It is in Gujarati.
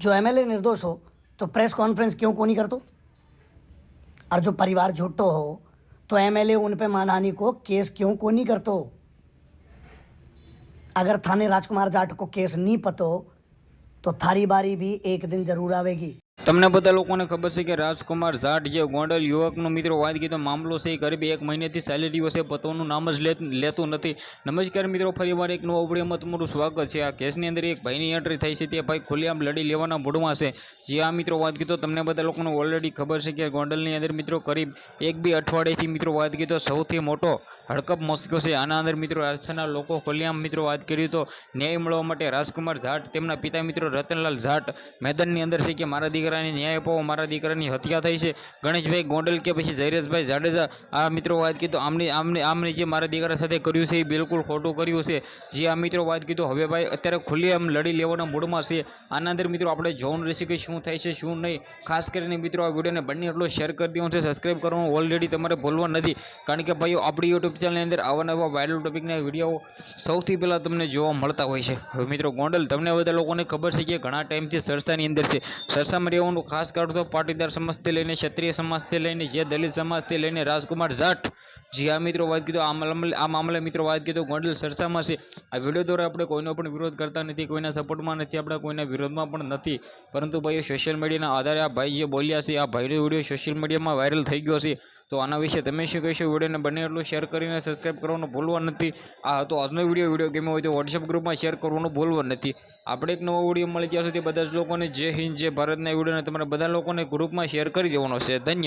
जो एमएलए निर्दोष हो तो प्रेस कॉन्फ्रेंस क्यों को नहीं कर दो और जो परिवार झूठो हो तो एमएलए उन पे मानहानि को केस क्यों को नहीं कर दो अगर थाने राजकुमार जाट को केस नहीं पतो तो थारी बारी भी एक दिन ज़रूर आवेगी। તમને બધા લોકોને ખબર છે કે રાજકુમાર જાટ જે ગોંડલ યુવકનો મિત્રો વાત કીધો, મામલો છે એ કરીબ એક મહિનેથી ચાલી રહ્યો છે પતોનું નામ જ લેત- નથી. નમસ્કાર મિત્રો, ફરીવાર એક નવો વિડીયોમાં તમારું સ્વાગત છે. આ કેસની અંદર એક ભાઈની એન્ટ્રી થઈ છે, તે ભાઈ ખુલ્લેઆમ લડી લેવાના મૂડમાં છે. જે આ મિત્રો, વાત કીધો, તમને બધા લોકોને ઓલરેડી ખબર છે કે ગોંડલની અંદર મિત્રો કરીબ એક બે અઠવાડિયેથી મિત્રો વાત કીધો, સૌથી મોટો હડકપ મોસ્કો છે. આના અંદર મિત્રો રાજસ્થાનના લોકો કલ્યાણ મિત્રો વાત કરી તો ન્યાય મળવા માટે રાજકુમાર જાટ તેમના પિતા મિત્રો રતનલાલ જાટ મેદાનની અંદર છે કે મારા દીકરાને ન્યાય અપાવો, મારા દીકરાની હત્યા થઈ છે. ગણેશભાઈ ગોંડલ કે પછી જયરેશભાઈ જાડેજા, આ મિત્રો વાત કીધું આમની, આમને આમને જે મારા દીકરા સાથે કર્યું છે એ બિલકુલ ખોટું કર્યું છે. જે આ મિત્રો વાત કીધું હવે ભાઈ અત્યારે ખુલ્લી આમ લડી લેવાના મૂડમાં છે. આના અંદર મિત્રો આપણે જોવાનું રહેશે કે શું થાય છે, શું નહીં, ખાસ કરીને મિત્રો આ વિડીયોને બંને એટલો શેર કરી દેવાનું છે. સબસ્ક્રાઈબ કરવાનું ઓલરેડી તમારે ભૂલવા નથી. કારણ કે ભાઈઓ આપણી યુટ્યુબ ચેનલની અંદર આવા વાયરલ ટોપિકના વીડિયો સૌથી પહેલાં તમને જોવા મળતા હોય છે. હવે મિત્રો, ગોંડલ, તમને બધા લોકોને ખબર છે કે ઘણા ટાઈમથી સરસાની અંદર છે. સરસામાં રહેવાનું ખાસ કારણ તો પાટીદાર સમાજથી લઈને ક્ષત્રિય સમાજથી લઈને જે દલિત સમાજથી લઈને રાજકુમાર જાટ. જી આ મિત્રો વાત કીધો, આ મામલે મિત્રો વાત કીધો, ગોંડલ સરસામાં છે. આ વીડિયો દ્વારા આપણે કોઈનો પણ વિરોધ કરતા નથી, કોઈના સપોર્ટમાં નથી, આપણે કોઈના વિરોધમાં પણ નથી. પરંતુ ભાઈઓ સોશિયલ મીડિયાના આધારે આ ભાઈ જે બોલ્યા છે, આ ભાઈનો વીડિયો સોશિયલ મીડિયામાં વાયરલ થઈ ગયો છે. તો આના વિશે તમે શું કહેશો? વિડીયોને બને એટલું શેર કરીને સબસ્ક્રાઈબ કરવાનું ભૂલવા નથી. આ હતો આજનો વીડિયો. વીડિયો ગમ્યો હોય તો વોટ્સએપ ગ્રુપમાં શેર કરવાનું ભૂલવા નથી. આપણે એક નવો વીડિયો મળી ત્યાં સુધી બધા જ લોકોને જય હિન્દ, જય ભારતના વિડીયોને તમારા બધા લોકોને ગ્રુપમાં શેર કરી દેવાનો છે. ધન્યવાદ.